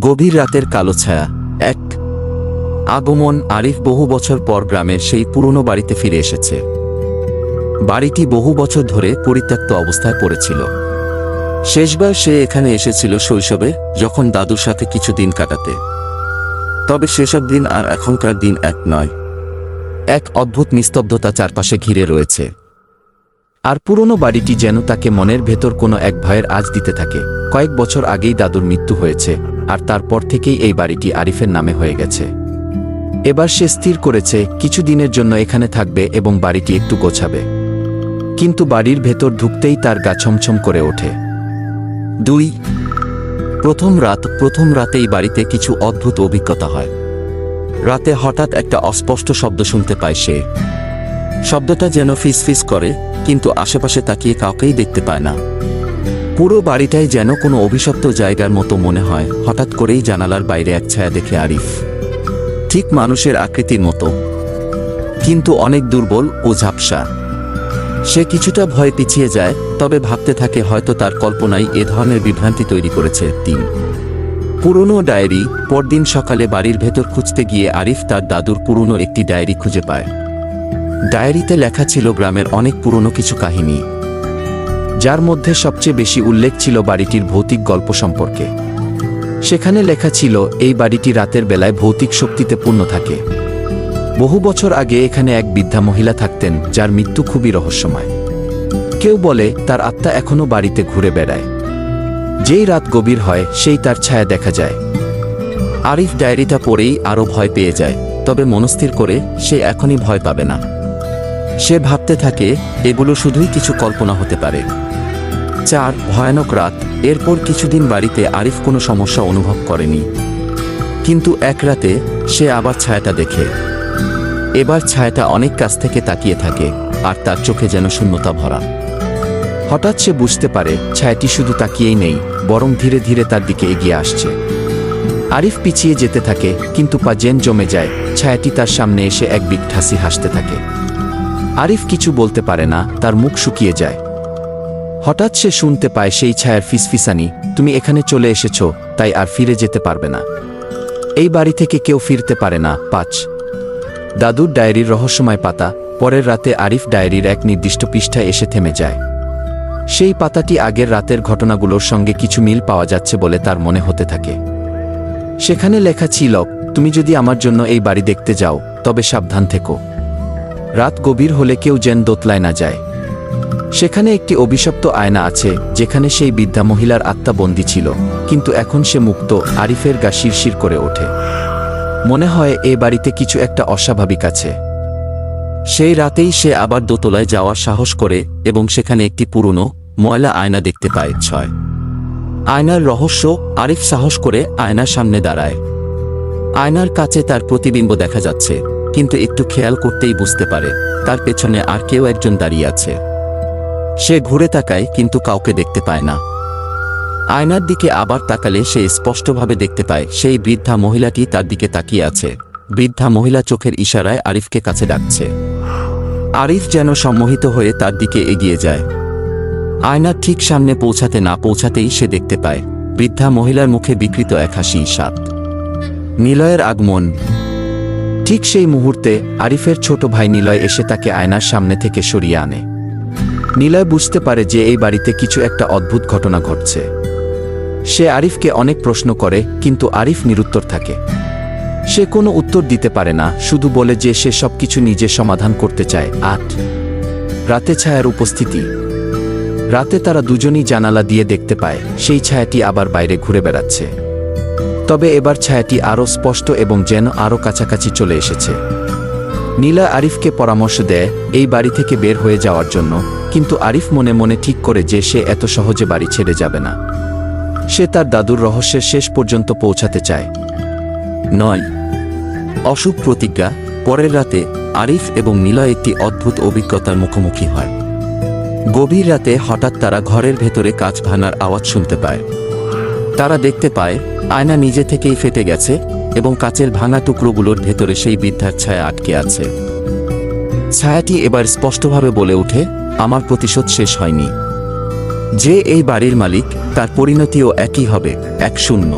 গভীর রাতের কালো ছায়া। এক আগমন আরিফ বহু বছর পর গ্রামের সেই পুরনো বাড়িতে ফিরে এসেছে। বাড়িটি বহু বছর ধরে পরিত্যক্ত অবস্থায় পড়েছিল। শেষবার সে এখানে এসেছিল শৈশবে, যখন দাদুর সাথে কিছু দিন কাটাতে। তবে সেসব দিন আর এখনকার দিন এক নয়। এক অদ্ভুত নিস্তব্ধতা চারপাশে ঘিরে রয়েছে। আর পুরনো বাড়িটি যেন তাকে মনের ভেতর কোনো এক ভয়ের আজ দিতে থাকে। কয়েক বছর আগেই দাদুর মৃত্যু হয়েছে, আর তারপর থেকেই এই বাড়িটি আরিফের নামে হয়ে গেছে। এবার সে স্থির করেছে, কিছু দিনের জন্য এখানে থাকবে এবং বাড়িটি একটু গোছাবে। কিন্তু বাড়ির ভেতর ঢুকতেই তার গা ছমছম করে ওঠে। দুই, প্রথম রাত, প্রথম রাতেই বাড়িতে কিছু অদ্ভুত অভিজ্ঞতা হয়। রাতে হঠাৎ একটা অস্পষ্ট শব্দ শুনতে পায় সে। শব্দটা যেন ফিস ফিস করে, কিন্তু আশেপাশে তাকিয়ে কাউকেই দেখতে পায় না। পুরো বাড়িটাই যেন কোনো অভিশপ্ত জায়গার মতো মনে হয়। হঠাৎ করেই জানালার বাইরে এক ছায়া দেখে আরিফ। ঠিক মানুষের আকৃতির মতো। কিন্তু অনেক দুর্বল ও ঝাপসা। সে কিছুটা ভয় পিছিয়ে যায়, তবে ভাবতে থাকে হয়তো তার কল্পনাই এ ধরনের বিভ্রান্তি তৈরি করেছে তিন। পুরনো ডায়েরি পরদিন সকালে বাড়ির ভেতর খুঁজতে গিয়ে আরিফ তার দাদুর পুরনো একটি ডায়েরি খুঁজে পায়। ডায়েরিতে লেখা ছিল গ্রামের অনেক পুরনো কিছু কাহিনী। যার মধ্যে সবচেয়ে বেশি উল্লেখ ছিল বাড়িটির ভৌতিক গল্প সম্পর্কে। সেখানে লেখা ছিল, এই বাড়িটি রাতের বেলায় ভৌতিক শক্তিতে পূর্ণ থাকে। বহু বছর আগে এখানে এক বৃদ্ধা মহিলা থাকতেন, যার মৃত্যু খুবই রহস্যময়। কেউ বলে, তার আত্মা এখনও বাড়িতে ঘুরে বেড়ায়। যেই রাত গভীর হয়, সেই তার ছায়া দেখা যায়। আরিফ ডায়েরিটা পড়েই আরও ভয় পেয়ে যায়। তবে মনস্থির করে, সে এখনই ভয় পাবে না। সে ভাবতে থাকে, এগুলো শুধুই কিছু কল্পনা হতে পারে। চার, ভয়ানক রাত। এরপর কিছুদিন বাড়িতে আরিফ কোনো সমস্যা অনুভব করেনি। কিন্তু এক রাতে সে আবার ছায়াটা দেখে। এবার ছায়াটা অনেক কাছ থেকে তাকিয়ে থাকে, আর তার চোখে যেন শূন্যতা ভরা। হঠাৎ সে বুঝতে পারে, ছায়াটি শুধু তাকিয়েই নেই, বরং ধীরে ধীরে তার দিকে এগিয়ে আসছে। আরিফ পিছিয়ে যেতে থাকে, কিন্তু পা জেন জমে যায়, ছায়াটি তার সামনে এসে এক বিগ ঠাসি হাসতে থাকে। আরিফ কিছু বলতে পারে না, তার মুখ শুকিয়ে যায়। হঠাৎ সে শুনতে পায় সেই ছায়ার ফিসফিসানি, তুমি এখানে চলে এসেছ, তাই আর ফিরে যেতে পারবে না। এই বাড়ি থেকে কেউ ফিরতে পারে না, পাঁচ। দাদুর ডায়েরির রহস্যময় পাতা, পরের রাতে আরিফ ডায়েরির এক নির্দিষ্ট পৃষ্ঠায় এসে থেমে যায়। সেই পাতাটি আগের রাতের ঘটনাগুলোর সঙ্গে কিছু মিল পাওয়া যাচ্ছে বলে তার মনে হতে থাকে। সেখানে লেখা ছিল, তুমি যদি আমার জন্য এই বাড়ি দেখতে যাও, তবে সাবধান থেকো। রাত গভীর হলে কেউ যেন দোতলায় না যায়। সেখানে একটি অভিশপ্ত আয়না আছে, যেখানে সেই বৃদ্ধা মহিলার আত্মা বন্দী ছিল, কিন্তু এখন সে মুক্ত, আরিফের গা শিরশির করে ওঠে। মনে হয় এ বাড়িতে কিছু একটা অস্বাভাবিক আছে। সেই রাতেই সে আবার দোতলায় যাওয়ার সাহস করে এবং সেখানে একটি পুরনো, ময়লা আয়না দেখতে পায়, ছয়। আয়নার রহস্য, আরিফ সাহস করে আয়নার সামনে দাঁড়ায়। আয়নার কাছে তার প্রতিবিম্ব দেখা যাচ্ছে। কিন্তু একটু খেয়াল করতেই বুঝতে পারে, তার পেছনে আর কেউ একজন দাঁড়িয়ে আছে। সে ঘুরে তাকায়, কিন্তু কাউকে দেখতে পায় না। আয়নার দিকে আবার তাকালে সে স্পষ্টভাবে দেখতে পায়, সেই বৃদ্ধা মহিলাটি তার দিকে তাকিয়ে আছে। বৃদ্ধা মহিলা চোখের ইশারায় আরিফকে কাছে ডাকছে। আরিফ যেন সম্মোহিত হয়ে তার দিকে এগিয়ে যায়। আয়নার ঠিক সামনে পৌঁছাতে না পৌঁছাতেই সে দেখতে পায়, বৃদ্ধা মহিলার মুখে বিকৃত এক হাসি, সাত। নিলয়ের আগমন। ঠিক সেই মুহূর্তে আরিফের ছোট ভাই নিলয় এসে তাকে আয়নার সামনে থেকে সরিয়ে আনে। নিলয় বুঝতে পারে যে এই বাড়িতে কিছু একটা অদ্ভুত ঘটনা ঘটছে। সে আরিফকে অনেক প্রশ্ন করে, কিন্তু আরিফ নিরুত্তর থাকে। সে কোনো উত্তর দিতে পারে না, শুধু বলে যে সে সবকিছু নিজে সমাধান করতে চায়। আট। রাতে ছায়ার উপস্থিতি। রাতে তারা দুজনই জানালা দিয়ে দেখতে পায়, সেই ছায়াটি আবার বাইরে ঘুরে বেড়াচ্ছে। তবে এবার ছায়াটি আরও স্পষ্ট এবং যেন আরও কাছাকাছি চলে এসেছে। নীলা আরিফকে পরামর্শ দেয়, এই বাড়ি থেকে বের হয়ে যাওয়ার জন্য। কিন্তু আরিফ মনে মনে ঠিক করে যে সে এত সহজে বাড়ি ছেড়ে যাবে না। সে তার দাদুর রহস্যের শেষ পর্যন্ত পৌঁছাতে চায়। নয়। অশুভ প্রতিজ্ঞা, পরের রাতে আরিফ এবং নীলা একটি অদ্ভুত অভিজ্ঞতার মুখোমুখি হয়। গভীর রাতে হঠাৎ তারা ঘরের ভেতরে কাজ ভাঙার আওয়াজ শুনতে পায়। তারা দেখতে পায়, আয়না নিজে থেকেই ফেটে গেছে এবং কাচের ভাঙা টুকরোগুলোর ভেতরে সেই বৃদ্ধার ছায়া আটকে আছে। ছায়াটি এবার স্পষ্টভাবে বলে ওঠে, আমার প্রতিশোধ শেষ হয়নি। যে এই বাড়ির মালিক, তার পরিণতিও একই হবে, এক শূন্য।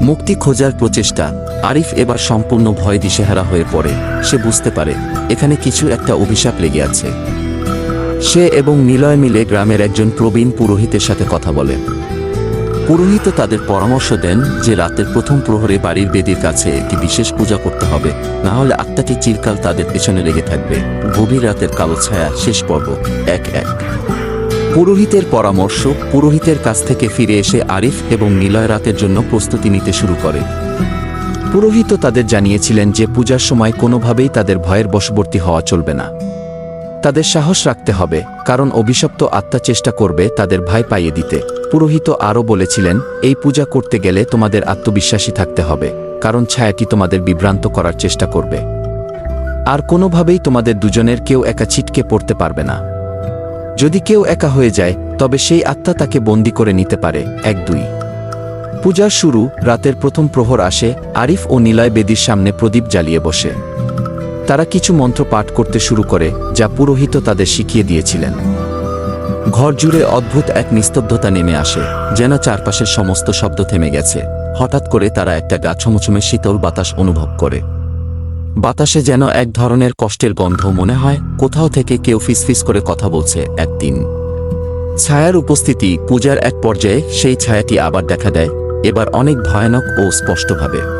মুক্তি খোঁজার প্রচেষ্টা, আরিফ এবার সম্পূর্ণ ভয় দিশেহারা হয়ে পড়ে। সে বুঝতে পারে, এখানে কিছু একটা অভিশাপ লেগে আছে। সে এবং নিলয় মিলে গ্রামের একজন প্রবীণ পুরোহিতের সাথে কথা বলে। পুরোহিত তাদের পরামর্শ দেন যে রাতের প্রথম প্রহরে বাড়ির বেদির কাছে একটি বিশেষ পূজা করতে হবে, না হলে আত্মাটি চিরকাল তাদের পেছনে লেগে থাকবে। গভীর রাতের কালো ছায়া, শেষ পর্ব, এক এক। পুরোহিতের পরামর্শ, পুরোহিতের কাছ থেকে ফিরে এসে আরিফ এবং নিলয় রাতের জন্য প্রস্তুতি নিতে শুরু করে। পুরোহিত তাদের জানিয়েছিলেন যে পূজার সময় কোনোভাবেই তাদের ভয়ের বশবর্তী হওয়া চলবে না। তাদের সাহস রাখতে হবে, কারণ অভিশপ্ত আত্মা চেষ্টা করবে তাদের ভাই পাইয়ে দিতে। পুরোহিত আরও বলেছিলেন, এই পূজা করতে গেলে তোমাদের আত্মবিশ্বাসী থাকতে হবে, কারণ ছায়াটি তোমাদের বিভ্রান্ত করার চেষ্টা করবে। আর কোনোভাবেই তোমাদের দুজনের কেউ একা ছিটকে পড়তে পারবে না। যদি কেউ একা হয়ে যায়, তবে সেই আত্মা তাকে বন্দি করে নিতে পারে। এক দুই। পূজার শুরু, রাতের প্রথম প্রহর আসে, আরিফ ও নিলয় বেদির সামনে প্রদীপ জ্বালিয়ে বসে। তারা কিছু মন্ত্র পাঠ করতে শুরু করে, যা পুরোহিত তাদের শিখিয়ে দিয়েছিলেন। ঘর জুড়ে অদ্ভুত এক নিস্তব্ধতা নেমে আসে, যেন চারপাশের সমস্ত শব্দ থেমে গেছে। হঠাৎ করে তারা একটা গা শীতল বাতাস অনুভব করে। বাতাসে যেন এক ধরনের কষ্টের গন্ধ মনে হয়, কোথাও থেকে কেউ ফিসফিস করে কথা বলছে একদিন। ছায়ার উপস্থিতি পূজার এক পর্যায়ে সেই ছায়াটি আবার দেখা দেয়, এবার অনেক ভয়ানক ও স্পষ্টভাবে।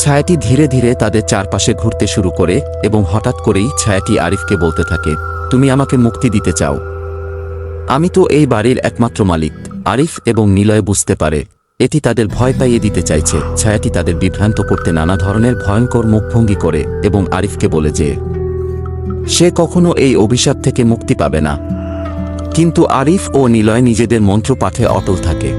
ছায়াটি ধীরে ধীরে তাদের চারপাশে ঘুরতে শুরু করে এবং হঠাৎ করেই ছায়াটি আরিফকে বলতে থাকে, তুমি আমাকে মুক্তি দিতে চাও। আমি তো এই বাড়ির একমাত্র মালিক। আরিফ এবং নিলয় বুঝতে পারে, এটি তাদের ভয় পাইয়ে দিতে চাইছে। ছায়াটি তাদের বিভ্রান্ত করতে নানা ধরনের ভয়ঙ্কর মুখভঙ্গি করে এবং আরিফকে বলে যে, সে কখনো এই অভিশাপ থেকে মুক্তি পাবে না। কিন্তু আরিফ ও নিলয় নিজেদের মন্ত্র পাঠে অটল থাকে।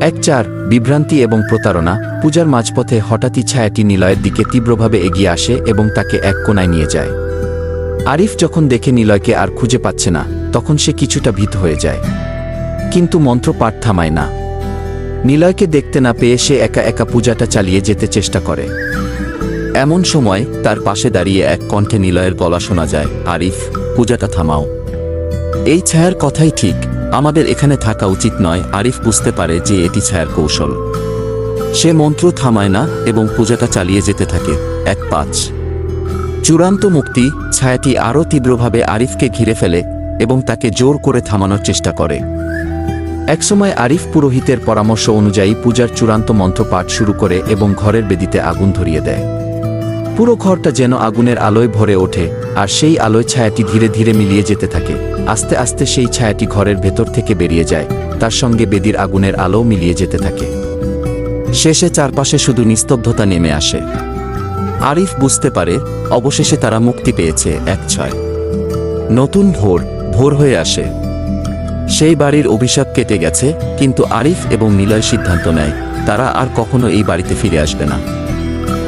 এক চার বিভ্রান্তি এবং প্রতারণা, পূজার মাঝপথে হঠাৎই ছায়াটি নিলয়ের দিকে তীব্রভাবে এগিয়ে আসে এবং তাকে এক কোনায় নিয়ে যায়। আরিফ যখন দেখে নিলয়কে আর খুঁজে পাচ্ছে না, তখন সে কিছুটা ভীত হয়ে যায়। কিন্তু মন্ত্র পাঠ থামায় না। নিলয়কে দেখতে না পেয়ে সে একা একা পূজাটা চালিয়ে যেতে চেষ্টা করে। এমন সময় তার পাশে দাঁড়িয়ে এক কণ্ঠে নিলয়ের গলা শোনা যায়, আরিফ, পূজাটা থামাও। এই ছায়ার কথাই ঠিক আমাদের এখানে থাকা উচিত নয়, আরিফ বুঝতে পারে যে এটি ছায়ার কৌশল। সে মন্ত্র থামায় না এবং পূজাটা চালিয়ে যেতে থাকে। এক পাঁচ। চূড়ান্ত মুক্তি ছায়াটি আরও তীব্রভাবে আরিফকে ঘিরে ফেলে এবং তাকে জোর করে থামানোর চেষ্টা করে। একসময় আরিফ পুরোহিতের পরামর্শ অনুযায়ী পূজার চূড়ান্ত মন্ত্র পাঠ শুরু করে এবং ঘরের বেদিতে আগুন ধরিয়ে দেয়। পুরো ঘরটা যেন আগুনের আলোয় ভরে ওঠে, আর সেই আলোয় ছায়াটি ধীরে ধীরে মিলিয়ে যেতে থাকে। আস্তে আস্তে সেই ছায়াটি ঘরের ভেতর থেকে বেরিয়ে যায়, তার সঙ্গে বেদির আগুনের আলো মিলিয়ে যেতে থাকে। শেষে চারপাশে শুধু নিস্তব্ধতা নেমে আসে। আরিফ বুঝতে পারে, অবশেষে তারা মুক্তি পেয়েছে এক ছয়। নতুন ভোর ভোর হয়ে আসে। সেই বাড়ির অভিশাপ কেটে গেছে, কিন্তু আরিফ এবং নিলয় সিদ্ধান্ত নেয়, তারা আর কখনো এই বাড়িতে ফিরে আসবে না।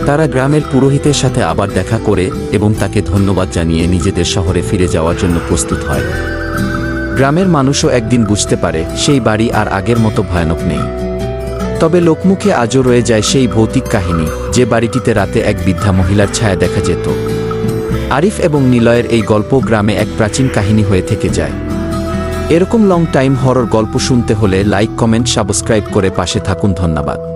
তারা গ্রামের পুরোহিতের সাথে আবার দেখা করে এবং তাকে ধন্যবাদ জানিয়ে নিজেদের শহরে ফিরে যাওয়ার জন্য প্রস্তুত হয়। গ্রামের মানুষও একদিন বুঝতে পারে, সেই বাড়ি আর আগের মতো ভয়ানক নেই। তবে লোকমুখে আজও রয়ে যায় সেই ভৌতিক কাহিনী, যে বাড়িটিতে রাতে এক বৃদ্ধা মহিলার ছায়া দেখা যেত। আরিফ এবং নিলয়ের এই গল্প গ্রামে এক প্রাচীন কাহিনী হয়ে থেকে যায়। এরকম লং টাইম হরর গল্প শুনতে হলে লাইক কমেন্ট সাবস্ক্রাইব করে পাশে থাকুন ধন্যবাদ।